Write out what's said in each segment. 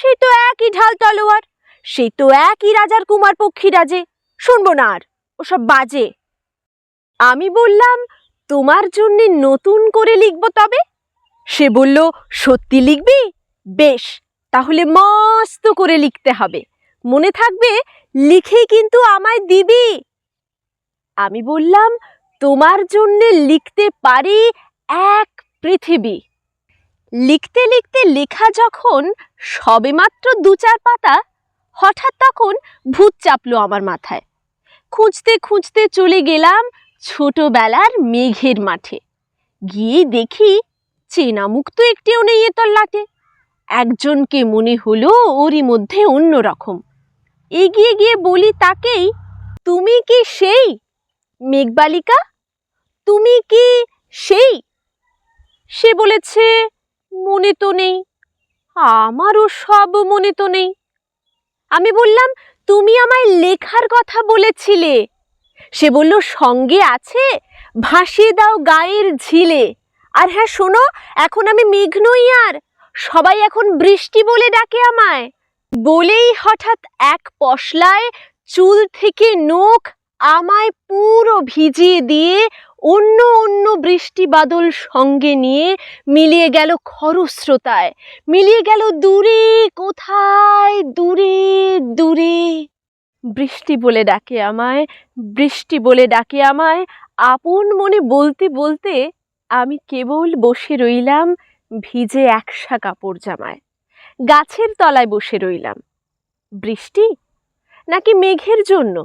সেই তো একই ঢাল তলোয়ার সেই তো একই রাজার কুমার পক্ষী রাজে। শুনব না আর, ওসব বাজে। আমি বললাম, তোমার জন্যে নতুন করে লিখব তবে? সে বলল, সত্যি লিখবি? বেশ, তাহলে মস্ত করে লিখতে হবে। মনে থাকবে, লিখেই কিন্তু আমায় দিবি। আমি বললাম, তোমার জন্যে লিখতে পারি এক পৃথিবী। লিখতে লিখতে লেখা যখন সবেমাত্র দু চার পাতা, হঠাৎ তখন ভূত চাপলো আমার মাথায়। খুঁজতে খুঁজতে চলে গেলাম ছোটবেলার মেঘের মাঠে। গিয়ে দেখি চেনা মুখ তো একটিও নেই এ তল্লাটে। একজনকে মনে হলো ওরই মধ্যে অন্য রকম এগিয়ে গিয়ে বলি তাকেই, তুমি কি সেই মেঘবালিকা? তুমি কি সেই? সে বলেছে মনে তো নেই। আমারও সব মনে তো নেই। আমি বললাম, তুমি আমায় লেখার কথা বলেছিলে। সে বলল, সঙ্গে আছে? ভাসিয়ে দাও গায়ের ঝিলে। আর হ্যাঁ শোনো, এখন আমি মেঘ নই আর। সবাই এখন বৃষ্টি বলে ডাকে আমায়। বলেই হঠাৎ এক পশলায় চুল থেকে নখ আমায় পুরো ভিজিয়ে দিয়ে অন্য অন্য বৃষ্টি বাদল সঙ্গে নিয়ে মিলিয়ে গেল খরস্রোতায়। মিলিয়ে গেল দূরে, কোথায়? দূরে দূরে। বৃষ্টি বলে ডাকে আমায়, বৃষ্টি বলে ডাকে আমায়। আপন মনে বলতে বলতে আমি কেবল বসে রইলাম ভিজে একসা কাপড় জামায়। গাছের তলায় বসে রইলাম। বৃষ্টি? নাকি মেঘের জন্য?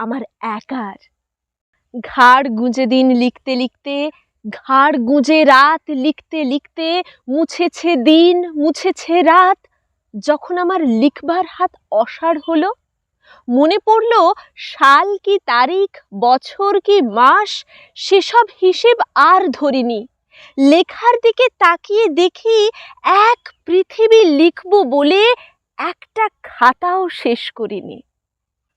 আমার একার। ঘাড় গুঁজে দিন লিখতে লিখতে, ঘাড় গুঁজে রাত লিখতে লিখতে, মুছেছে দিন, মুছেছে রাত। যখন আমার লিখবার হাত অসাড় হলো, মনে পড়ল সাল কি তারিখ, বছর কি মাস, সেসব হিসেব আর ধরিনি। লেখার দিকে তাকিয়ে দেখি এক পৃথিবী লিখব বলে একটা খাতাও শেষ করিনি।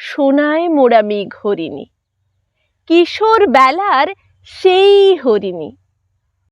সোনায় মোড়ামি ঘরিণী। কিশোর বেলার সেই হরিণী।